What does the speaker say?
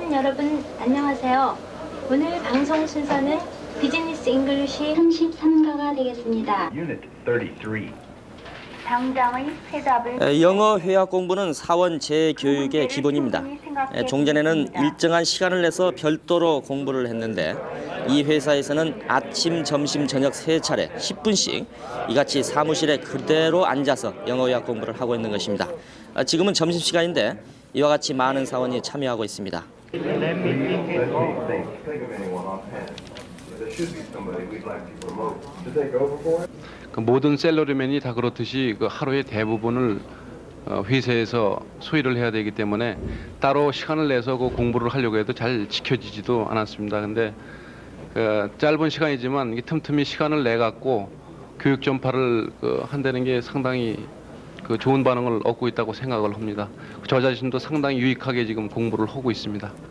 여러분 안녕하세요. 오늘 방송 순서는 비즈니스 잉글리시 33과가 되겠습니다. Unit 33. 당장의 해답을 에, 영어 회화 공부는 사원 재교육의 기본입니다. 에, 종전에는 일정한 시간을 내서 별도로 공부를 했는데 이 회사에서는 아침, 점심, 저녁 세 차례 10분씩 이같이 사무실에 그대로 앉아서 영어 회화 공부를 하고 있는 것입니다. 아, 지금은 점심 시간인데 이와 같이 많은 사원이 참여하고 있습니다. Think to promote. To take over it? 그 모든 셀러리맨이 다 그렇듯이 그 하루의 대부분을 어, 회사에서 소일을 해야 되기 때문에 따로 시간을 내서 그 공부를 하려고 해도 잘 지켜지지도 않았습니다. 근데 그 짧은 시간이지만 틈틈이 시간을 내 갖고 교육 전파를 그 한다는 게 상당히 그 좋은 반응을 얻고 있다고 생각을 합니다. 저 자신도 상당히 유익하게 지금 공부를 하고 있습니다.